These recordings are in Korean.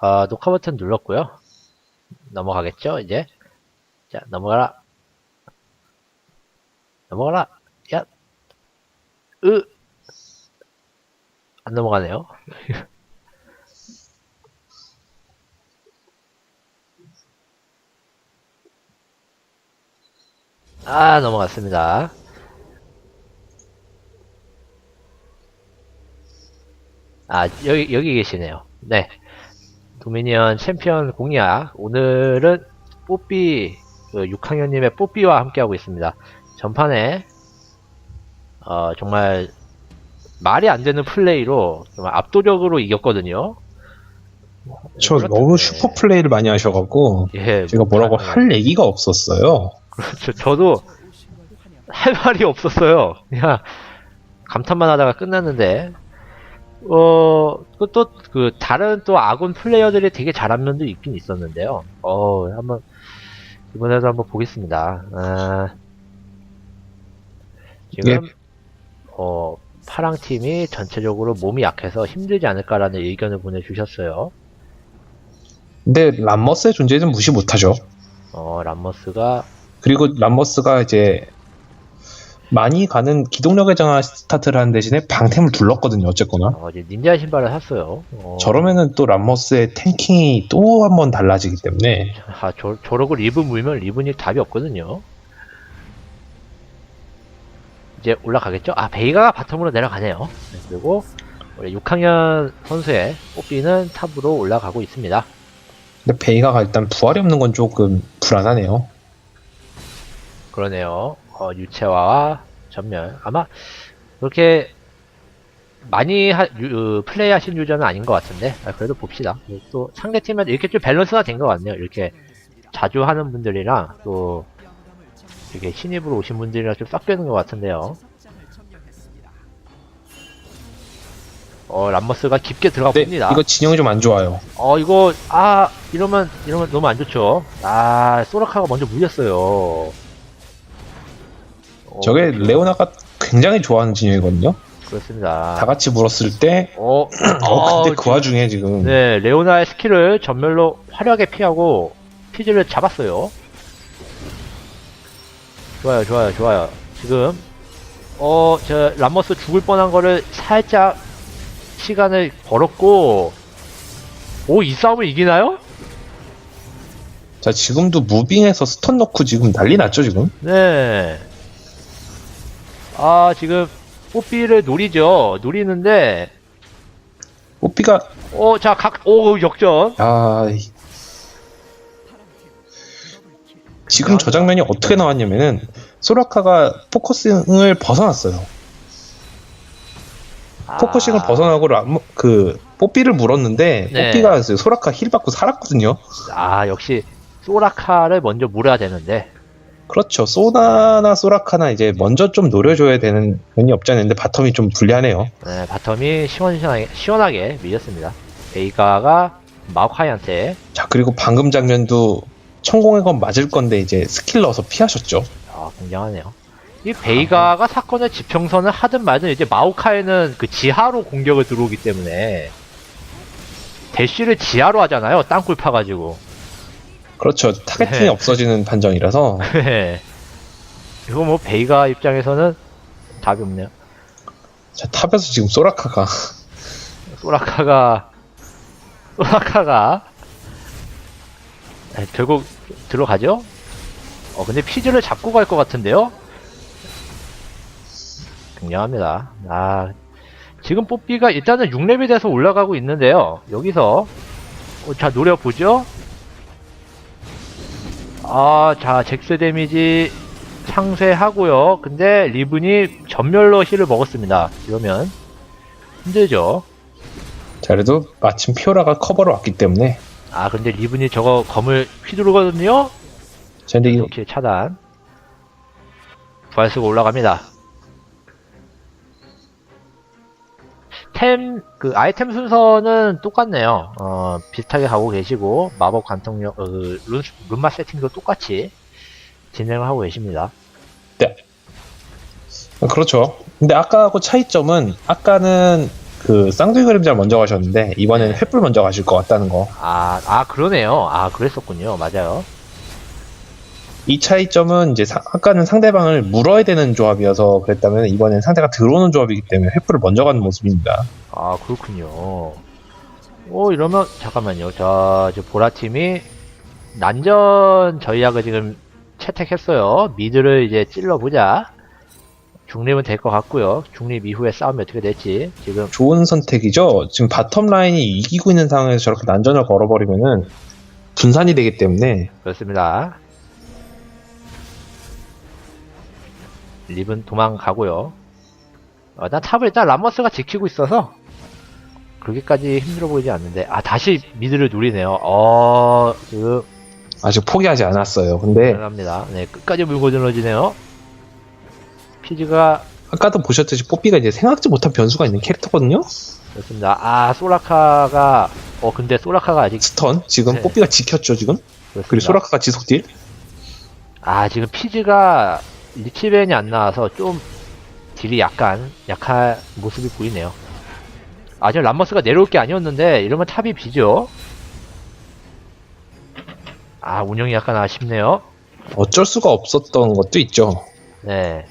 어, 녹화 버튼 눌렀고요. 넘어가겠죠, 이제? 자, 넘어가라. 넘어가라. 야. 으. 안 넘어가네요. 아, 넘어갔습니다. 아, 여기, 여기 계시네요. 네. 도미니언 챔피언 공략. 오늘은 뽀삐, 그 6학년님의 뽀삐와 함께하고 있습니다. 전판에, 어, 정말, 말이 안 되는 플레이로 정말 압도적으로 이겼거든요. 저 그렇죠. 너무 네. 슈퍼 플레이를 많이 하셔갖고 예, 제가 뭐라고 아, 할 얘기가 없었어요. 저, 저도 할 말이 없었어요. 그냥 감탄만 하다가 끝났는데, 어, 그 또, 그, 다른 또 아군 플레이어들이 되게 잘한 면도 있긴 있었는데요. 어, 한번, 이번에도 한번 보겠습니다. 아, 지금, 어, 파랑 팀이 전체적으로 몸이 약해서 힘들지 않을까라는 의견을 보내주셨어요. 근데 람머스의 존재는 무시 못하죠. 어, 람머스가, 그리고 람머스가 이제 많이 가는 기동력의 장화 스타트를 하는 대신에 방템을 둘렀거든요. 어쨌거나. 어, 이제 닌자 신발을 샀어요. 어, 저러면은 또 람머스의 탱킹이 또 한 번 달라지기 때문에 아, 저, 저러고 리븐 물면 리븐이 답이 없거든요. 이제 올라가겠죠? 아, 베이가가 바텀으로 내려가네요. 네, 그리고 우리 6학년 선수의 뽀삐는 탑으로 올라가고 있습니다. 근데 베이가가 일단 부활이 없는 건 조금 불안하네요. 그러네요. 어, 유채화와 전멸. 아마 그렇게 많이 하, 유- 어, 플레이 하신 유저는 아닌 것 같은데, 아, 그래도 봅시다. 또 상대팀에 이렇게 좀 밸런스가 된 것 같네요. 이렇게 자주 하는 분들이랑 또 이렇게 신입으로 오신 분들이랑 좀 섞여있는 것 같은데요. 어, 람머스가 깊게 들어가 근데 봅니다. 이거 진영이 좀 안 좋아요. 어, 이거, 아, 이러면, 이러면 너무 안 좋죠. 아, 소라카가 먼저 물렸어요. 어, 저게 레오나가 굉장히 좋아하는 진영이거든요. 그렇습니다. 다 같이 물었을 때 어, 어, 근데 어, 그 와중에 지금 네, 레오나의 스킬을 전멸로 화려하게 피하고 피즈를 잡았어요. 좋아요, 좋아요, 좋아요. 지금 어, 저 람머스 죽을 뻔한 거를 살짝 시간을 벌었고 오, 이 싸움을 이기나요? 자 지금도 무빙에서 스턴 넣고 지금 난리 났죠 지금. 네. 아, 지금 뽀삐를 노리죠. 노리는데 뽀삐가 어, 자, 각, 오, 역전. 아 이- 지금 저 장면이 어떻게 나왔냐면은 소라카가 포커싱을 벗어났어요. 포커싱을 아, 벗어나고 람, 그 뽀삐를 물었는데 네. 뽀삐가 소라카 힐 받고 살았거든요. 아, 역시 소라카를 먼저 물어야 되는데 그렇죠. 소나나 소라카나 이제 먼저 좀 노려줘야 되는 면이 없지 않은데 바텀이 좀 불리하네요. 네, 바텀이 시원시원하게, 시원하게 밀렸습니다. 베이가가 마오카이한테 자 그리고 방금 장면도 천공의 건 맞을 건데 이제 스킬 넣어서 피하셨죠. 아, 굉장하네요. 이 베이가가 사건의 지평선을 하든 말든 이제 마오카이는 그 지하로 공격을 들어오기 때문에 대쉬를 지하로 하잖아요. 땅굴 파가지고. 그렇죠. 타겟팅이 네. 없어지는 판정이라서 네. 이거 뭐 베이가 입장에서는 답이 없네요. 자, 탑에서 지금 소라카가 소라카가 소라카가 네, 결국 들어가죠? 어 근데 피즈를 잡고 갈 것 같은데요? 굉장합니다. 아 지금 뽀삐가 일단은 6렙이 돼서 올라가고 있는데요. 여기서 어, 자 노려보죠. 아 자 잭스 데미지 상쇄하고요. 근데 리븐이 전멸로 힐을 먹었습니다. 이러면 힘들죠. 자 그래도 마침 피오라가 커버로 왔기 때문에 아 근데 리븐이 저거 검을 휘두르거든요? 자 근데 이 이렇게 차단 부활 쓰고 올라갑니다 템, 그 아이템 순서는 똑같네요 어 비슷하게 가고 계시고 마법 관통력 어, 그 룬, 룬마 세팅도 똑같이 진행을 하고 계십니다 그렇죠. 근데 아까하고 차이점은 아까는 그 쌍둥이 그림자 먼저 가셨는데 이번에는 횃불 먼저 가실 것 같다는 거. 아, 아, 그러네요. 아, 그랬었군요. 맞아요. 이 차이점은 이제 사- 아까는 상대방을 물어야 되는 조합이어서 그랬다면 이번엔 상대가 들어오는 조합이기 때문에 횃불을 먼저 가는 모습입니다. 아, 그렇군요. 오, 이러면, 잠깐만요. 자, 이제 보라 팀이 난전 전략을 지금 채택했어요. 미드를 이제 찔러보자. 중립은 될 것 같고요. 중립 이후에 싸움이 어떻게 될지. 지금, 좋은 선택이죠. 지금 바텀 라인이 이기고 있는 상황에서 저렇게 난전을 걸어버리면은 분산이 되기 때문에 그렇습니다. 립은 도망가고요. 어, 난 탑을 일단 람머스가 지키고 있어서 그렇게까지 힘들어 보이지 않는데 아 다시 미드를 누리네요. 어 지금 아직 포기하지 않았어요. 근데 대단합니다. 네 끝까지 물고 늘어지네요. 피지가 아까도 보셨듯이 뽀삐가 이제 생각지 못한 변수가 있는 캐릭터거든요. 그렇습니다. 아 소라카가 어 근데 소라카가 아직 스턴 지금 네. 뽀삐가 지켰죠 지금. 그렇습니다. 그리고 소라카가 지속 딜. 아 지금 피즈가 리치벤이 안 나와서 좀 딜이 약간 약한 모습이 보이네요. 아 지금 람머스가 내려올 게 아니었는데 이러면 탑이 비죠. 아 운영이 약간 아쉽네요. 어쩔 수가 없었던 것도 있죠. 네.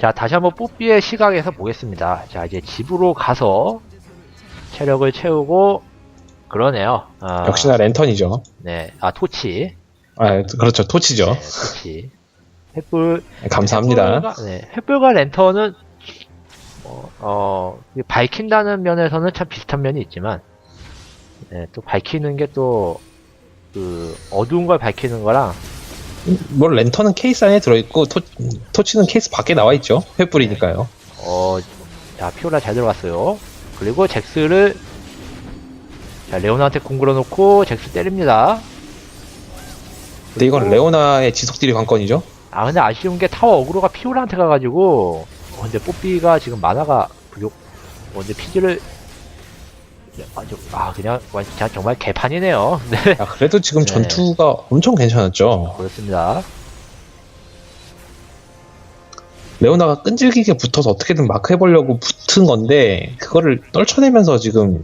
자 다시 한번 뽀삐의 시각에서 보겠습니다. 자 이제 집으로 가서 체력을 채우고 그러네요. 아, 역시나 랜턴이죠. 네. 아 토치. 아 그렇죠 토치죠. 네, 토치. 횃불 감사합니다. 횃불과, 네, 횃불과 랜턴은 어, 어, 밝힌다는 면에서는 참 비슷한 면이 있지만 네, 또 밝히는 게 또 그 어두운 걸 밝히는 거랑 뭐 랜턴은 케이스 안에 들어있고 토, 토치는 케이스 밖에 나와 있죠. 횃불이니까요. 어, 자 피오라 잘 들어갔어요. 그리고 잭스를 자 레오나한테 공굴어 놓고 잭스 때립니다. 근데 이건 레오나의 지속 딜이 관건이죠. 아 근데 아쉬운 게 타워 어그로가 피오라한테 가가지고 어, 근데 뽀삐가 지금 만화가 부족 어, 근데 피지를 아주 아 그냥 완전 정말 개판이네요 네 아, 그래도 지금 네. 전투가 엄청 괜찮았죠. 그렇습니다 레오나가 끈질기게 붙어서 어떻게든 마크 해보려고 붙은 건데 그거를 떨쳐내면서 지금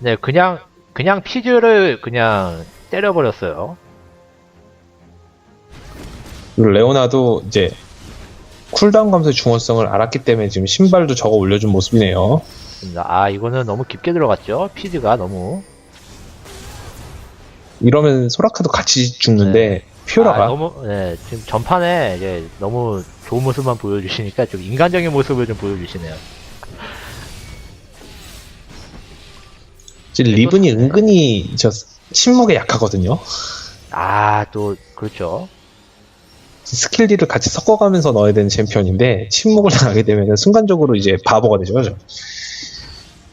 네 그냥 그냥 피즈를 그냥 때려버렸어요. 레오나도 이제 쿨다운 감소의 중요성을 알았기 때문에 지금 신발도 저거 올려준 모습이네요. 아 이거는 너무 깊게 들어갔죠? 피즈가 너무. 이러면 소라카도 같이 죽는데 피오라가? 아, 너무 네 지금 전판에 이제 너무 좋은 모습만 보여주시니까 좀 인간적인 모습을 좀 보여주시네요. 지금 리븐이 은근히 저 침묵에 약하거든요. 아 또 그렇죠 스킬 딜을 같이 섞어가면서 넣어야 되는 챔피언인데 침묵을 당하게 되면 순간적으로 이제 바보가 되죠. 그죠?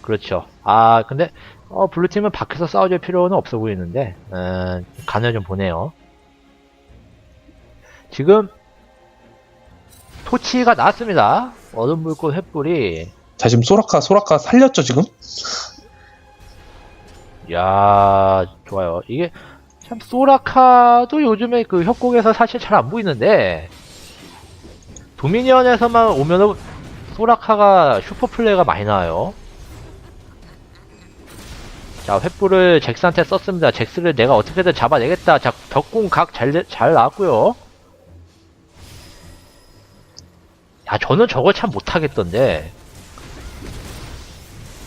그렇죠. 아, 근데, 어, 블루팀은 밖에서 싸워줄 필요는 없어 보이는데, 음, 간을 좀 보네요. 지금, 토치가 나왔습니다. 어둠 불꽃 횃불이, 자 지금 소라카 소라카 살렸죠 지금? 야 좋아요. 이게, 참, 소라카도 요즘에 그 협곡에서 사실 잘 안 보이는데, 도미니언에서만 오면은, 소라카가 슈퍼플레이가 많이 나와요. 자, 횃불을 잭스한테 썼습니다. 잭스를 내가 어떻게든 잡아내겠다. 자, 벽공 각 잘, 잘 나왔고요. 야, 저는 저걸 참 못하겠던데.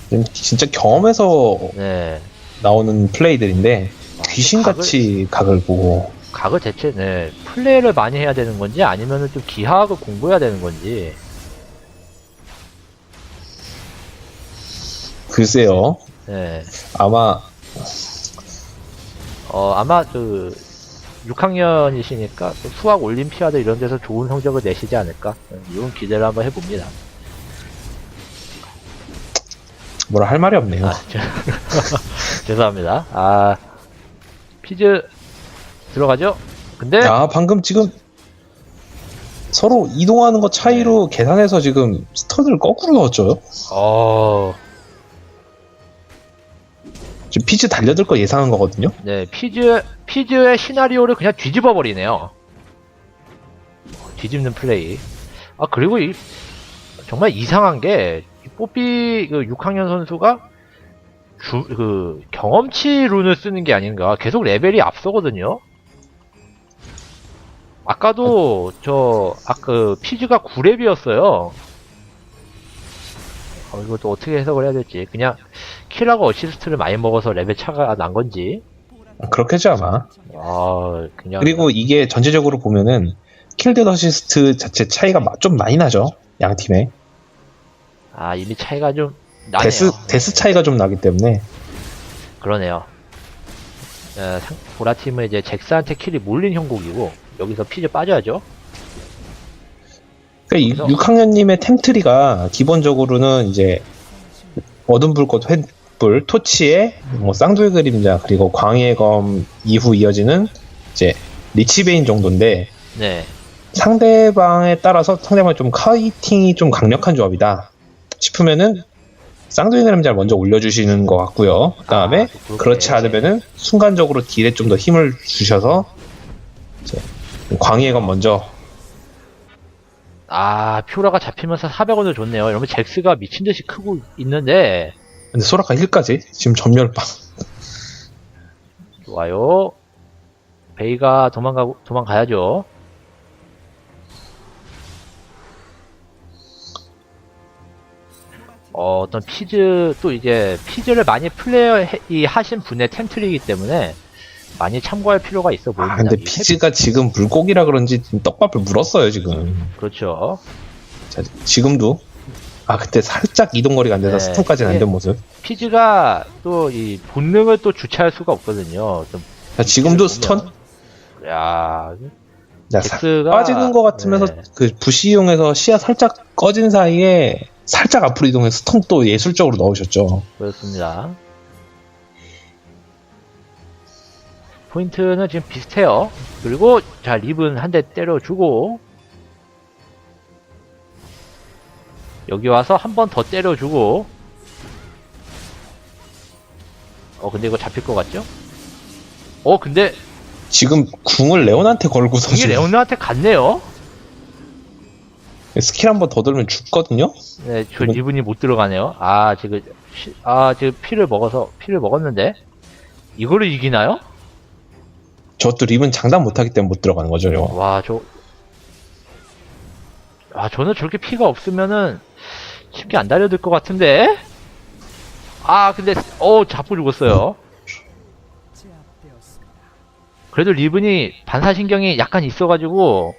지금 진짜 경험에서 네. 나오는 플레이들인데 아, 귀신같이 각을 보고 각을 대체, 네. 플레이를 많이 해야 되는 건지, 아니면 은 좀 기하학을 공부해야 되는 건지. 글쎄요 네. 아마 어, 아마 그, 6학년이시니까 수학 올림피아드 이런 데서 좋은 성적을 내시지 않을까? 네, 이런 기대를 한번 해봅니다. 뭐라 할 말이 없네요. 아, 저- 죄송합니다. 아, 피즈 들어가죠? 근데 아 방금 지금 서로 이동하는 것 차이로 네. 계산해서 지금 스턴을 거꾸로 넣었죠. 어, 지금 피즈 달려들 거 예상한 거거든요. 네, 피즈 피즈의 시나리오를 그냥 뒤집어 버리네요. 뒤집는 플레이. 아 그리고 이 정말 이상한 게 이 뽀삐 그 6학년 선수가 주, 그 경험치 룬을 쓰는 게 아닌가 계속 레벨이 앞서거든요. 아까도 저 아까 피즈가 9렙이었어요. 어, 이것도 어떻게 해석을 해야 될지 그냥 킬하고 어시스트를 많이 먹어서 레벨 차가 난 건지 그렇겠죠 아마. 아 그냥 그리고 이게 전체적으로 보면은 킬드 어시스트 자체 차이가 마- 좀 많이 나죠. 양 팀에. 아 이미 차이가 좀 나네요. 데스 데스 차이가 좀 나기 때문에 그러네요. 어, 상- 보라 팀은 이제 잭스한테 킬이 몰린 형국이고 여기서 피즈 빠져야죠. 그러니까 그래서- 6학년님의 템트리가 기본적으로는 이제 어둠 불꽃 횃불 토치에 뭐 쌍둥이 그림자 그리고 광해의 검 이후 이어지는 이제 리치베인 정도인데 네. 상대방에 따라서 상대방이 좀 카이팅이 좀 강력한 조합이다 싶으면은 쌍둥이 그림자를 먼저 올려주시는 것 같고요. 그 다음에 아. 그렇지 않으면은 순간적으로 딜에 좀 더 힘을 주셔서 검 먼저 아 퓨라가 잡히면서 400원을 줬네요. 이러면 잭스가 미친 듯이 크고 있는데 근데 소라카 1까지 지금 전멸빵 좋아요. 베이가 도망가고 도망가야죠. 어, 어떤 피즈 또 이제 피즈를 많이 플레이어 해- 이 하신 분의 템트리이기 때문에 많이 참고할 필요가 있어 보입니다. 아 근데 이 피즈가 지금 물고기라 그런지 지금 떡밥을 물었어요 지금 그렇죠. 자, 지금도 아 그때 살짝 이동 거리가 안 돼서 네, 스톤까지는 안 된 모습 피즈가 또 이 본능을 또 주체할 수가 없거든요. 좀 자, 지금도. 스턴 야, 자, 사- 빠지는 것 같으면서 네. 그 부시 이용해서 시야 살짝 꺼진 사이에 살짝 앞으로 이동해서 스톤 또 예술적으로 넣으셨죠 그렇습니다. 포인트는 지금 비슷해요. 그리고 자 립은 한 대 때려주고 여기 와서 한 번 더 때려주고 어 근데 이거 잡힐 것 같죠? 어 근데 지금 궁을 레온한테 걸고서 이게 레오나한테 갔네요? 스킬 한 번 더 들면 죽거든요 네, 저 리븐이 못 들어가네요. 아 지금 시- 아 지금 피를 먹어서 피를 먹었는데 이거를 이기나요? 저것도 립은 장담 못하기 때문에 못 들어가는 거죠 이거. 와, 저. 아, 저는 저렇게 피가 없으면은 쉽게 안 달려들 것 같은데? 아, 근데, 어, 잡고 죽었어요. 그래도 리븐이 반사신경이 약간 있어가지고,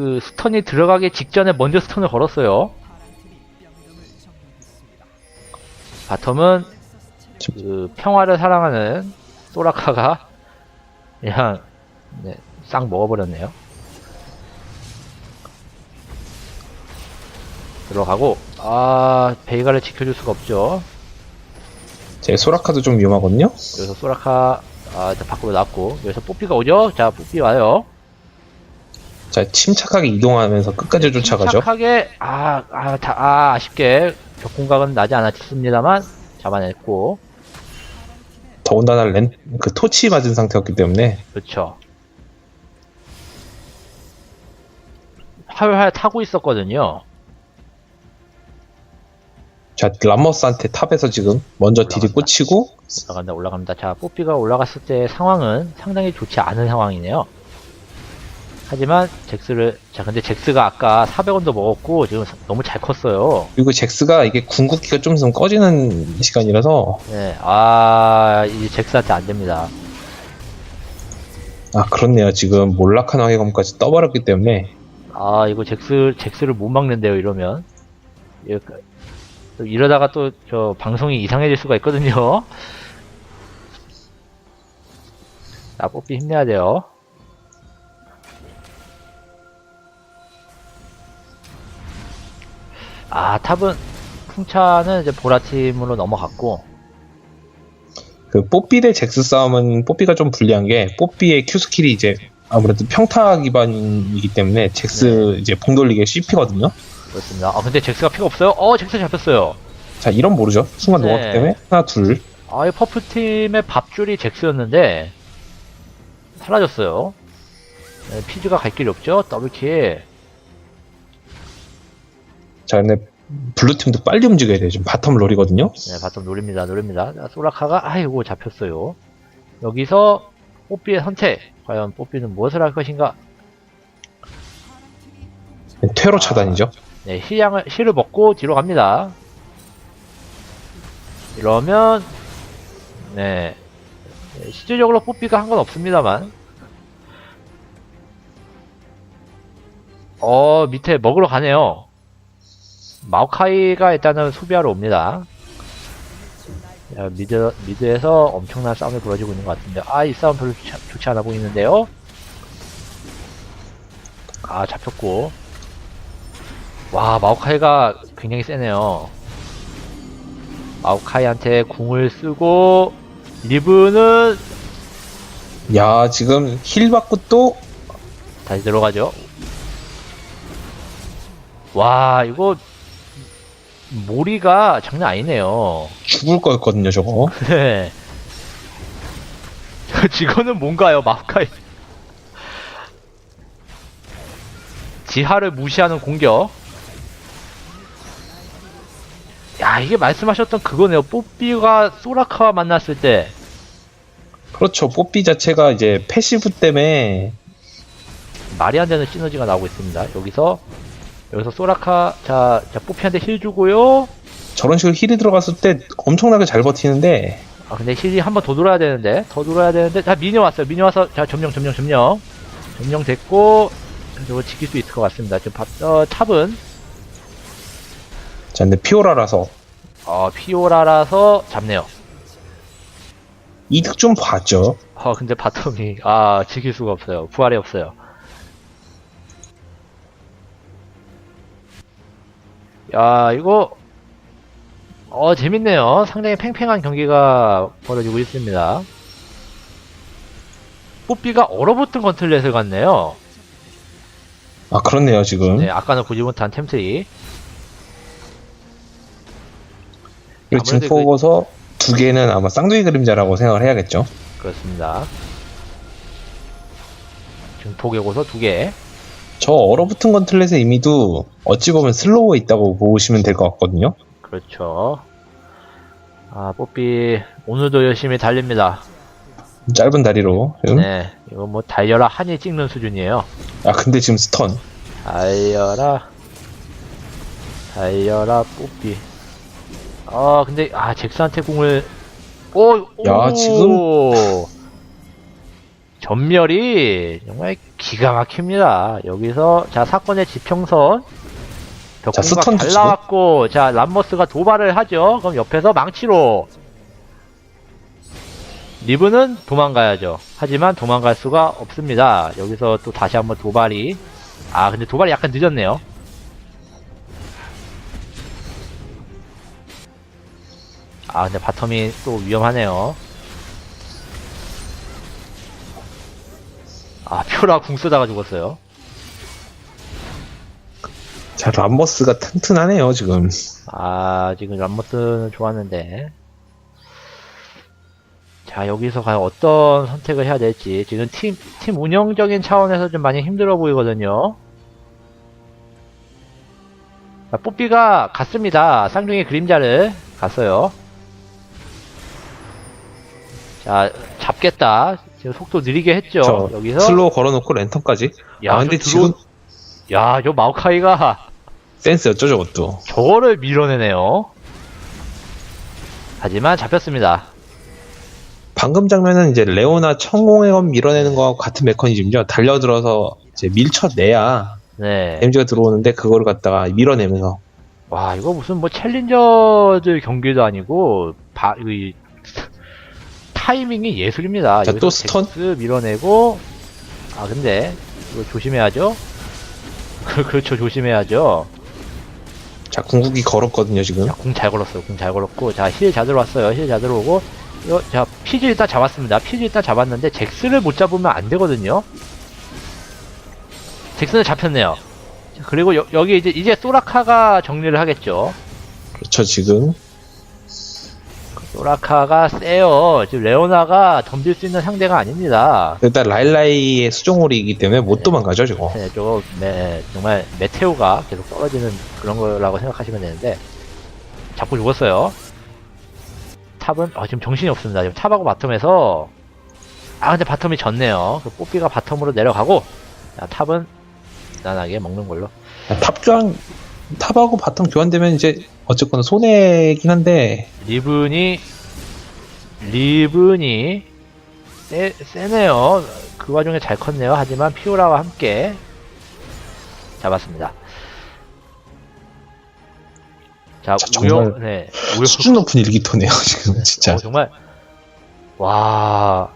그 스턴이 들어가기 직전에 먼저 스턴을 걸었어요. 바텀은 그 평화를 사랑하는 소라카가 그냥 네, 싹 먹어버렸네요. 들어가고 아 베이가를 지켜줄 수가 없죠. 제 소라카도 좀 위험하거든요 여기서 소라카 아 일단 밖으로 나왔고 여기서 뽀삐가 오죠. 자 뽀삐 와요. 자 침착하게 이동하면서 끝까지 쫓아가죠 침착하게 아, 아, 자, 아 아쉽게 벽공각은 나지 않았습니다만 잡아냈고 더군다나 렌, 그 토치 맞은 상태였기 때문에 그렇죠. 활활 타고 있었거든요. 자 람머스한테 탑에서 지금 먼저 딜이 올라간다. 꽂히고 올라간다 올라갑니다. 자 뽀삐가 올라갔을 때 상황은 상당히 좋지 않은 상황이네요. 하지만 잭스를 자 근데 잭스가 아까 400원도 먹었고 지금 너무 잘 컸어요. 그리고 잭스가 이게 궁극기가 좀 있으면 꺼지는 시간이라서 네, 아 이제 잭스한테 안 됩니다. 아 그렇네요 지금 몰락한 황해검까지 떠버렸기 때문에 아 이거 잭스 잭스를 못 막는데요 이러면 이렇게- 또 이러다가 또 저 방송이 이상해질 수가 있거든요. 자 뽀삐 힘내야 돼요. 아 탑은 풍차는 이제 보라팀으로 넘어갔고 그 뽀삐 대 잭스 싸움은 뽀삐가 좀 불리한 게 뽀삐의 Q 스킬이 이제 아무래도 평타 기반이기 때문에 잭스 이제 봉 돌리기에 씹히거든요. 그렇습니다. 아 근데 잭스가 피가 없어요? 어 잭스 잡혔어요. 자 이런 모르죠. 순간 네. 녹았기 때문에 하나 둘. 아이 퍼프팀의 밥줄이 잭스였는데 사라졌어요. 네, 피즈가 갈 길이 없죠. 더블킬. 자, 근데 블루팀도 빨리 움직여야 돼요. 지금 바텀을 노리거든요. 네, 바텀 노립니다, 노립니다. 자, 소라카가, 아이고, 잡혔어요. 여기서, 뽀삐의 선택. 과연 뽀삐는 무엇을 할 것인가? 퇴로 차단이죠. 네, 시양을, 실을 먹고 뒤로 갑니다. 이러면, 네. 네, 실질적으로 뽀삐가 한 건 없습니다만. 어, 밑에 먹으러 가네요. 마오카이가 일단은 수비하러 옵니다. 야, 미드, 미드에서 엄청난 싸움이 벌어지고 있는 것 같은데, 아, 이 싸움 별로 좋지, 좋지 않아 보이는데요? 아, 잡혔고. 와, 마오카이가 굉장히 세네요. 마오카이한테 궁을 쓰고, 리브는 야, 지금 힐 받고 또 다시 들어가죠. 와, 이거, 모리가 장난 아니네요. 죽을 거였거든요, 저거. 네. 저 직원은 뭔가요, 마오카이? 지하를 무시하는 공격. 야, 이게 말씀하셨던 그거네요. 뽀삐가 소라카와 만났을 때. 그렇죠. 뽀삐 자체가 이제 패시브 때문에 말이 안 되는 시너지가 나오고 있습니다. 여기서, 여기서 소라카, 자, 자, 뽀삐한테 힐 주고요. 저런 식으로 힐이 들어갔을 때 엄청나게 잘 버티는데 아, 근데 힐이 한 번 더 돌아야 되는데, 더 돌아야 되는데, 자, 미녀 왔어요. 미녀 와서, 자, 점령, 점령, 점령. 점령 됐고, 이거 지킬 수 있을 것 같습니다. 지금 밥, 어, 탑은, 자, 근데 피오라라서 어, 피오라라서 잡네요. 이득 좀 봤죠. 어, 근데 바텀이, 아, 지킬 수가 없어요. 부활이 없어요. 야, 이거, 어, 재밌네요. 상당히 팽팽한 경기가 벌어지고 있습니다. 뽀삐가 얼어붙은 건틀렛을 갔네요. 아, 그렇네요, 지금. 네, 아까는 보지 못한 템트리. 그리고 아무래도 그- 두 개는 아마 쌍둥이 그림자라고 생각을 해야겠죠. 그렇습니다. 증폭의 고서 두 개. 저 얼어붙은 건틀렛의 의미도 어찌 보면 슬로우에 있다고 보시면 될 것 같거든요. 그렇죠. 아, 뽀삐, 오늘도 열심히 달립니다. 짧은 다리로. 지금. 네, 이거 뭐 달려라 한이 찍는 수준이에요. 아, 근데 지금 스턴. 달려라, 달려라, 뽀삐. 아, 근데, 아, 잭스한테 공을, 오, 야, 오. 지금- 전멸이 정말 기가 막힙니다. 여기서, 자, 사건의 지평선. 자, 벽공각 스턴 잘 주시고. 나왔고, 자, 람머스가 도발을 하죠. 그럼 옆에서 망치로. 리브는 도망가야죠. 하지만 도망갈 수가 없습니다. 여기서 또 다시 한번 도발이. 아, 근데 도발이 약간 늦었네요. 아, 근데 바텀이 또 위험하네요. 아, 표라 궁 쓰다가 죽었어요. 자, 람버스가 튼튼하네요, 지금. 아, 지금 람머스는 좋았는데. 자, 여기서 과연 어떤 선택을 해야 될지. 지금 팀, 팀 운영적인 차원에서 좀 많이 힘들어 보이거든요. 자, 뽀삐가 갔습니다. 쌍둥이 그림자를 갔어요. 자, 잡겠다. 지금 속도 느리게 했죠. 저 여기서. 슬로우 걸어놓고 랜턴까지. 야, 아, 근데 저 지금 야, 저 마오카이가 센스였죠, 저것도. 저거를 밀어내네요. 하지만 잡혔습니다. 방금 장면은 이제 레오나 천공의 검 밀어내는 거와 같은 메커니즘이죠. 달려들어서 이제 밀쳐내야 네. 데미지가 들어오는데 그거를 갖다가 밀어내면서 와, 이거 무슨 뭐 챌린저들 경기도 아니고, 바, 이, 타이밍이 예술입니다. 자, 여기서 또 스턴? 잭스 밀어내고, 아, 근데, 이거 조심해야죠? 그렇죠, 조심해야죠. 자 궁극기 걸었거든요 지금. 자, 궁잘 걸었어요. 궁잘 걸었고, 자, 힐 잘 들어왔어요. 힐 잘 들어오고, 이거, 자, 피즈 일단 잡았습니다. 피즈 일단 잡았는데, 잭스를 못 잡으면 안 되거든요? 잭스는 잡혔네요. 자, 그리고 여, 여기 이제, 이제 소라카가 정리를 하겠죠. 그렇죠 지금. 소라카가 세요. 지금 레오나가 덤빌 수 있는 상대가 아닙니다. 일단 라일라이의 수종홀이기 때문에 못 네. 도망가죠, 저거. 네, 저거 매, 정말 메테오가 계속 떨어지는 그런 거라고 생각하시면 되는데 자꾸 죽었어요. 탑은 아, 지금 정신이 없습니다. 지금 탑하고 바텀에서 아 근데 바텀이 졌네요. 그 뽀삐가 바텀으로 내려가고 자, 탑은 무난하게 먹는 걸로. 탑 교환, 탑하고 바텀 교환되면 이제 어쨌거나 손해긴 한데, 리븐이 리븐이 세, 세네요. 그 와중에 잘 컸네요. 하지만 피오라와 함께 잡았습니다. 자, 자, 우영, 정말 네, 우영, 수준 높은 일기토네요, 지금 진짜. 어, 정말 와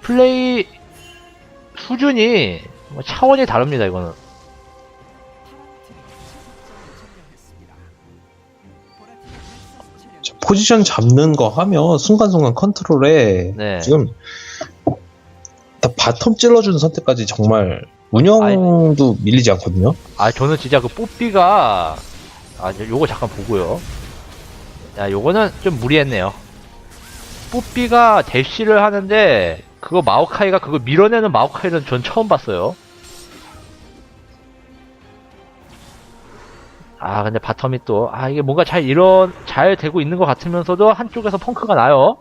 플레이 수준이 뭐 차원이 다릅니다. 이거는 포지션 잡는 거 하면 순간순간 컨트롤에 네. 지금 다 바텀 찔러주는 선택까지 정말 운영도 밀리지 않거든요. 아 저는 진짜 그 뽀삐가 아 저- 요거 잠깐 보고요. 야 요거는 좀 무리했네요. 뽀삐가 대시를 하는데 그거 마오카이가 그거 밀어내는 마오카이는 전 처음 봤어요. 아 근데 바텀이 또 아 이게 뭔가 잘 이런 잘 되고 있는 것 같으면서도 한쪽에서 펑크가 나요.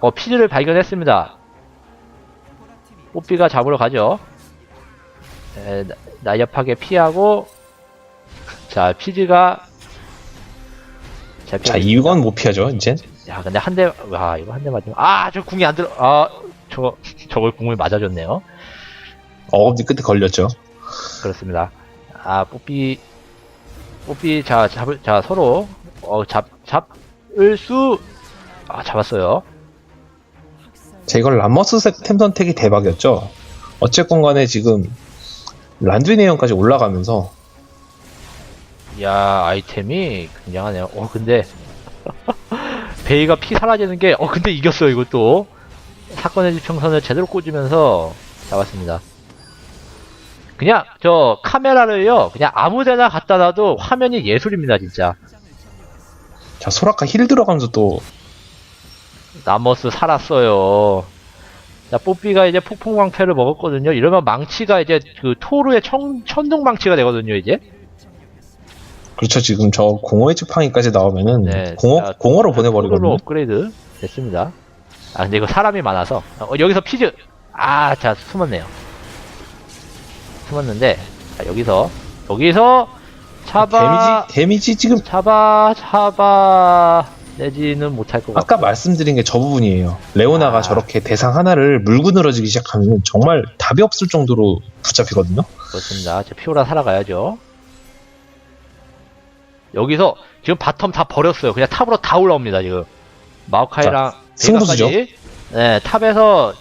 어 피즈를 발견했습니다. 뽀삐가 잡으러 가죠. 에, 나- 나이업하게 피하고 자 피즈가 잘 자, 피하고 이건 못 피하죠, 이제. 야 근데 한 대 와 이거 한 대 맞으면 아 저 궁이 안 들어 아 저거 저걸 궁을 맞아줬네요 어금니 끝에 걸렸죠. 그렇습니다 아 뽀삐 뽀삐 자 잡을 자 서로 어잡 잡을 수 아 잡았어요. 자, 이건 람머스 색- 템 선택이 대박이었죠. 어쨌건 간에 지금 란드위네ion까지 올라가면서 야 아이템이 굉장하네요. 어 근데 베이가 피 사라지는 게 어 근데 이겼어요 이것도. 사건의 지평선을 제대로 꽂으면서 잡았습니다 그냥 저 카메라를요 그냥 아무데나 갖다 놔도 화면이 예술입니다 진짜 자, 소라카 힐 들어가면서 또 나머스 살았어요 자 뽀삐가 이제 폭풍광패를 먹었거든요 이러면 망치가 이제 그 토르의 천, 천둥 망치가 되거든요 이제 그렇죠. 지금 저 공허의 지팡이까지 나오면은 네, 공허 자, 공허로 토르로 보내버리거든요. 업그레이드 됐습니다. 아 근데 이거 사람이 많아서 어, 여기서 피즈 아 자 숨었네요. 숨었는데 자 여기서 여기서 잡아 데미지 데미지 지금 잡아 잡아 내지는 못할 것 같고 아까 말씀드린 게 저 부분이에요. 레오나가 아. 저렇게 대상 하나를 물고 늘어지기 시작하면 정말 답이 없을 정도로 붙잡히거든요. 그렇습니다. 제 피오라 살아가야죠. 여기서 지금 바텀 다 버렸어요. 그냥 탑으로 다 올라옵니다 지금 마오카이랑 승부수죠. 베가까지. 네 탑에서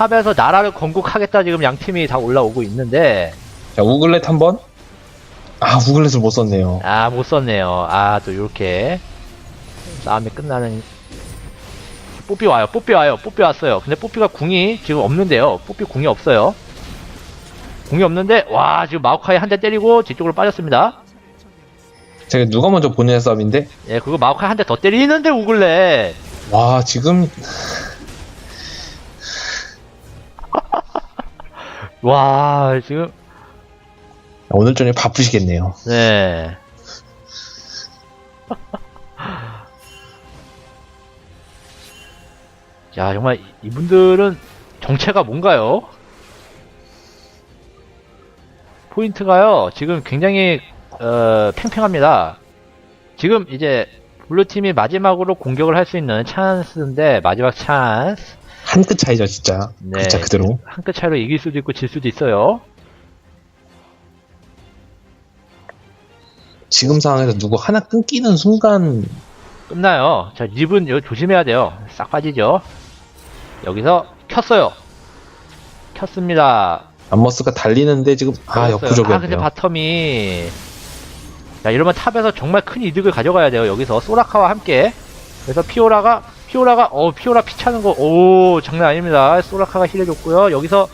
탑에서 나라를 건국하겠다 지금 양 팀이 다 올라오고 있는데 자, 우글렛 한 번. 아, 우글렛을 못 썼네요. 아 못 썼네요. 아 또 이렇게 싸움이 끝나는 뽀삐 와요. 뽀삐 와요. 뽀삐 왔어요. 근데 뽀삐가 궁이 지금 없는데요. 뽀삐 궁이 없어요. 궁이 없는데 와 지금 마오카이 한 대 때리고 뒤쪽으로 빠졌습니다. 제가 누가 먼저 보내는 싸움인데, 예, 그거 마오카이 한 대 더 때리는데 우글레. 와, 지금 와, 지금 오늘 저녁 바쁘시겠네요. 네. 야, 정말 이- 이분들은 정체가 뭔가요? 포인트가요. 지금 굉장히 어, 팽팽합니다. 지금 이제 블루팀이 마지막으로 공격을 할 수 있는 찬스인데 마지막 찬스 한 끗 차이죠, 진짜. 네. 진짜 그대로. 한 끗 차이로 이길 수도 있고 질 수도 있어요. 지금 상황에서 누구 하나 끊기는 순간 끝나요. 자, 립은 조심해야 돼요. 싹 빠지죠. 여기서 켰어요. 켰습니다. 암머스가 달리는데 지금 아 걸렸어요. 역부족이었네요. 아, 근데 바텀이 자, 이러면 탑에서 정말 큰 이득을 가져가야 돼요. 여기서 소라카와 함께. 그래서 피오라가 피오라가 어 피오라 피 차는 거 오 장난 아닙니다. 소라카가 힐해줬고요. 여기서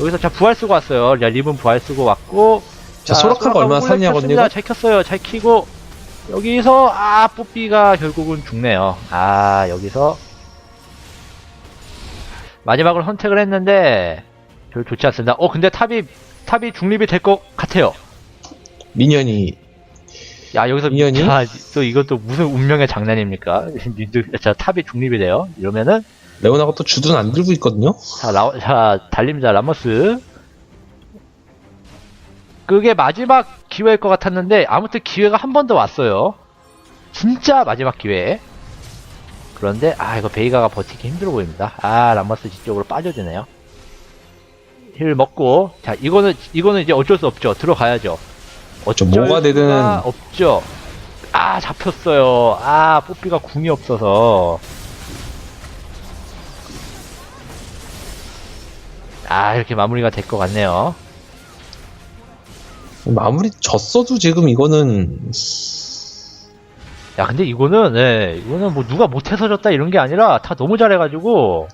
여기서 자 부활 쓰고 왔어요. 야 립은 부활 쓰고 왔고 자, 소라카가 얼마나 샀냐거든요. 잘 켰어요. 잘 키고 여기서 아 뽀삐가 결국은 죽네요. 아 여기서 마지막으로 선택을 했는데 별 좋지 않습니다. 어 근데 탑이 탑이 중립이 될 것 같아요. 미니언이 야 여기서 인연이? 자, 또 이것도 무슨 운명의 장난입니까? 니들- 자 탑이 중립이 돼요. 이러면은 레오나가 또 주둔 안 들고 있거든요. 자, 라, 자 달립니다 라모스. 그게 마지막 기회일 것 같았는데 아무튼 기회가 한 번 더 왔어요. 진짜 마지막 기회. 그런데 아 이거 베이가가 버티기 힘들어 보입니다. 아 라모스 뒤쪽으로 빠져주네요. 힐 먹고 자 이거는 이거는 이제 어쩔 수 없죠. 들어가야죠. 저 뭐가 되든 수가 없죠. 아 잡혔어요. 아 뽀삐가 궁이 없어서. 아 이렇게 마무리가 될 것 같네요. 마무리 졌어도 지금 이거는 야 근데 이거는 네 이거는 뭐 누가 못해서 졌다 이런 게 아니라 다 너무 잘해가지고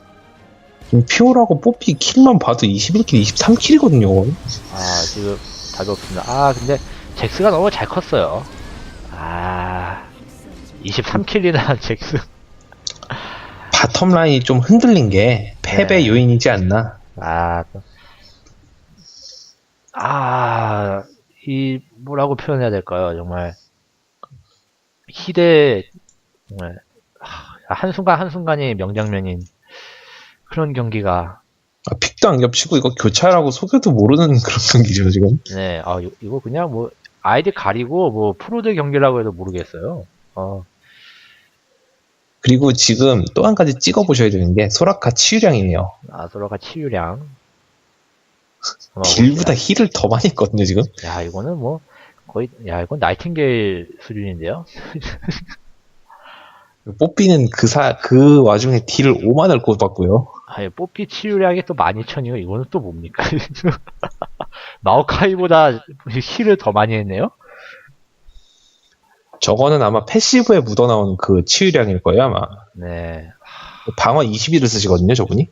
지금 피오라고 뽑기 킬만 봐도 21킬, 23킬이거든요. 아 지금 답이 없습니다. 아 근데 잭스가 너무 잘 컸어요. 아 23킬이나 잭스. 바텀 라인이 좀 흔들린 게 패배 네. 요인이지 않나. 아, 또. 아, 이, 뭐라고 표현해야 될까요? 정말, 희대, 정말, 하, 한순간 한 순간이 명장면인 그런 경기가, 아, 픽도 안 겹치고 이거 교차라고 속여도 모르는 그런 경기죠 지금. 네, 아, 이- 이거 그냥 뭐, 아이디 가리고, 뭐, 프로드 경기라고 해도 모르겠어요. 어, 그리고 지금 또 한 가지 찍어 보셔야 되는 게 소라카 치유량이에요. 아 소라가 치유량. 한번 딜보다. 힐을 더 많이 했거든요 지금. 야, 이거는 뭐, 거의, 야, 이건 나이팅게일 수준인데요? 뽀삐는 그 사, 그 와중에 딜을 5만을 꽂았고요. 아니, 뽑기 치유량이 또 12,000이요? 이거는 또 뭡니까? 마오카이보다 힐을 더 많이 했네요? 저거는 아마 패시브에 묻어나온 그 치유량일 거예요 아마. 네. 방어 21을 쓰시거든요 저분이.